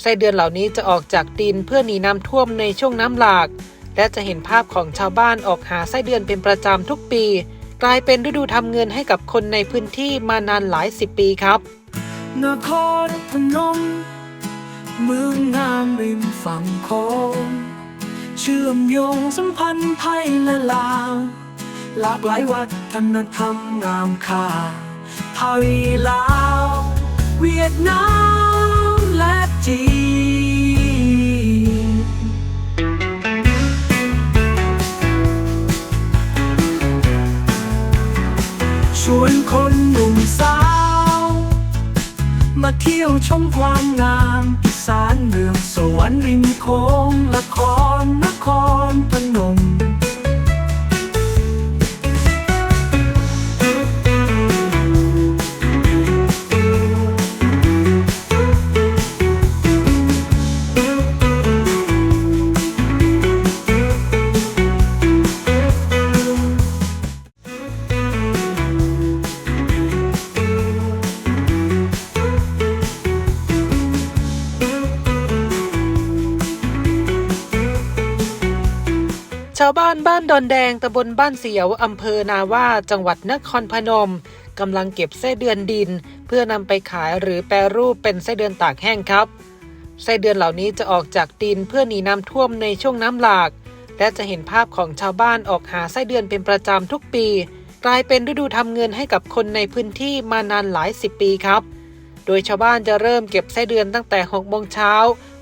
ไส้เดือนเหล่านี้จะออกจากดินเพื่อหนีน้ำท่วมในช่วงน้ำหลาก และจะเห็นภาพของชาวบ้านออกหาไส้เดือนเป็นประจำทุกปี กลายเป็นฤดูทำเงินให้กับคนในพื้นที่มานานหลายสิบปีครับนครพนมเมืองงามริมฝั่งโขงเชื่อมโยงสัมพันธ์ไทยและลาวหลากหลายวัฒนธรรมงามค่าไทยลาว เวียดนาม และจีนชวนคนหนุ่มสาว มาเที่ยวชมความงามอีสานเมืองสวรรค์ริมโค้งละครนครพนม ชาวบ้านบ้านดอนแดงตำบลบ้านเสียวอำเภอนาว่าจังหวัดนครพนมกำลังเก็บไส้เดือนดิน เพื่อนำไปขายหรือแปรรูปเป็นไส้เดือนตากแห้งครับไส้เดือนเหล่านี้จะออกจากดินเพื่อหนีน้ำท่วมในช่วงน้ำหลาก และจะเห็นภาพของชาวบ้านออกหาไส้เดือนเป็นประจำทุกปี กลายเป็นฤดูทำเงินให้กับคนในพื้นที่มานานหลายสิบปีครับ โดยชาวบ้านจะเริ่มเก็บไส้เดือนตั้งแต่6โมงเช้า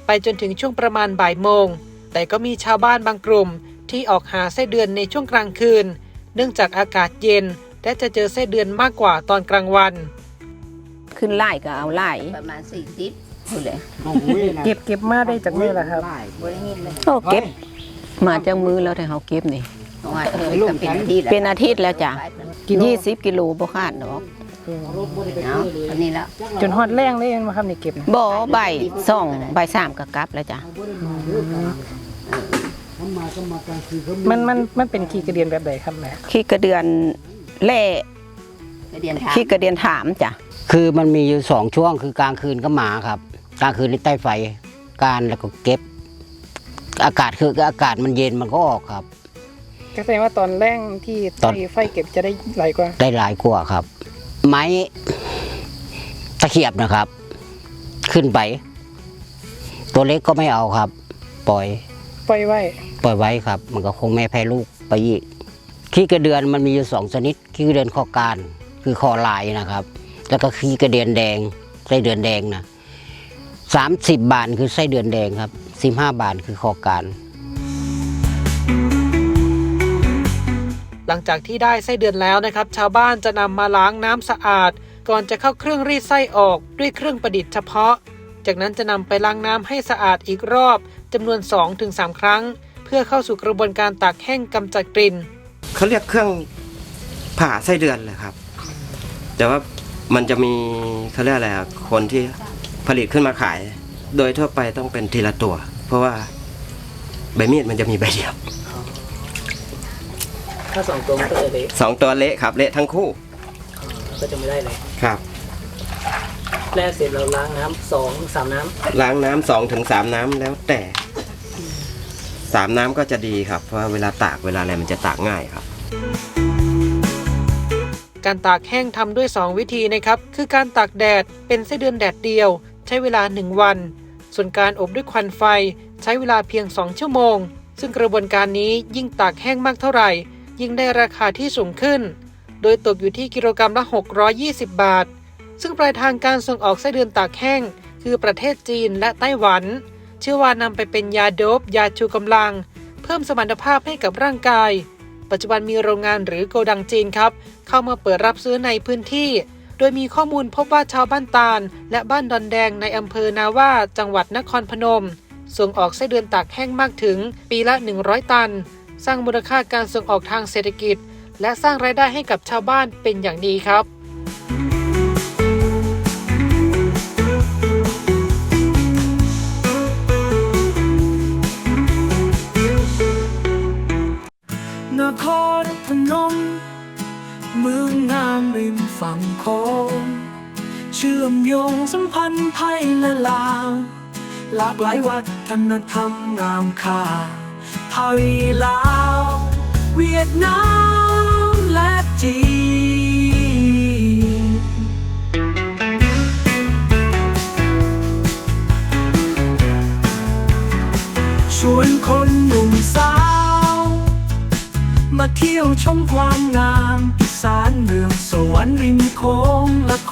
ไปจนถึงช่วงประมาณบ่ายโมงแต่ก็มีชาวบ้านบางกลุ่ม ที่ออกหาไส้เดือนในช่วงกลางคืน เนื่องจากอากาศเย็น และจะเจอไส้เดือนมากกว่าตอนกลางวัน ขึ้นไล่ก็เอาไล่ประมาณสี่สิบพูดเลยเก็บเก็บมาได้จากเมื่อไหร่ครับบริงินเลยโอ้เก็บ มาจากมือแล้วแต่เขาเก็บนี่เพราะว่าเออก็เป็นอาทิตย์เป็นอาทิตย์แล้วจ้ะยี่สิบกิโลบ่ขาดดอกเนาะอันนี้แล้วจนฮอดแรงเลยมาครับนี่เก็บบ่ใบสองใบสามก็กลับแล้วจ้ะ มันมันมันเป็นขี้กระเดียนแบบใดครับแม่ขี้กระเดือนแล่ไปเรียนถามขี้กระเดือนถามจ้ะคือมันมีอยู่สองช่วงคือกลางคืนก็มาครับ กลางคืนนี่ใต้ไฟการแล้วก็เก็บ อากาศคืออากาศมันเย็นมันก็ออกครับ ก็แสดงว่าตอนแรงที่ตอนไฟเก็บจะได้ไหลกว่า ได้หลายกว่าครับ ไม้ตะเขียบนะครับ ขึ้นไป ตัวเล็กก็ไม่เอาครับ ปล่อย ปล่อยไว้ ปล่อยไว้ครับ มันก็คงแม่แพ้ลูกไปอีกขี้กระเดือนมันมีอยู่สองชนิดขี้กระเดือนคอการคือคอลายนะครับ แล้วก็ขี้กระเดือนแดงไส้เดือนแดงนะสามสิบบาทคือไส้เดือนแดงครับสิบห้าบาทคือคอการ หลังจากที่ได้ไส้เดือนแล้วนะครับ ชาวบ้านจะนำมาล้างน้ำสะอาด ก่อนจะเข้าเครื่องรีดไส้ออกด้วยเครื่องประดิษฐ์เฉพาะ จากนั้นจะนำไปล้างน้ำให้สะอาดอีกรอบจำนวน 2-3 ครั้ง พื่อเข้าสู่กระบวนการตากแห้งกำจัดกลิ่นเขาเรียกเครื่องผ่าไส้เดือนเลยครับ แต่ว่ามันจะมีเขาเรียกอะไรอะคนที่ผลิตขึ้นมาขาย โดยทั่วไปต้องเป็นทีละตัว เพราะว่าใบมีดมันจะมีใบเดียวถ้าสองตัวมันก็จะเละสองตัวเละครับ เละทั้งคู่ก็จะไม่ได้เลยครับแล่เสร็จเราล้างน้ำสองสามน้ล้างน้ำสองถึงสามน้ำแล้วแต่ สามน้ำก็จะดีครับ เพราะเวลาตากเวลาอะไรมันจะตากง่ายครับ การตากแห้งทำด้วย 2 วิธีนะครับ คือการตากแดดเป็นไส้เดือนแดดเดียว ใช้เวลา 1 วัน ส่วนการอบด้วยควันไฟ ใช้เวลาเพียง 2 ชั่วโมง ซึ่งกระบวนการนี้ยิ่งตากแห้งมากเท่าไหร่ ยิ่งได้ราคาที่สูงขึ้น โดยตกอยู่ที่กิโลกรัมละ 620 บาท ซึ่งปลายทางการส่งออกไส้เดือนตากแห้งคือประเทศจีนและไต้หวัน เชื่อว่านำไปเป็นยาโดบยาชูกำลัง เพิ่มสมรรถภาพให้กับร่างกาย ปัจจุบันมีโรงงานหรือโกดังจีนครับ เข้ามาเปิดรับซื้อในพื้นที่ โดยมีข้อมูลพบว่าชาวบ้านตาล และบ้านดอนแดงในอำเภอนาว่าจังหวัดนครพนม ส่งออกไส้เดือนตากแห้งมากถึง ปีละ 100 ตัน สร้างมูลค่าการส่งออกทางเศรษฐกิจ และสร้างรายได้ให้กับชาวบ้านเป็นอย่างดีครับ เมืองงามริมฝั่งโขงเชื่อมโยงสัมพันธ์ไทยและลาวหลากหลายวัฒนธรรมงามค่าไทยลาว เวียดนามและจีนชวนคนหนุ่มสาว มาเที่ยวชมความงาม สานเมืองสวรรค์ริมโค้งละค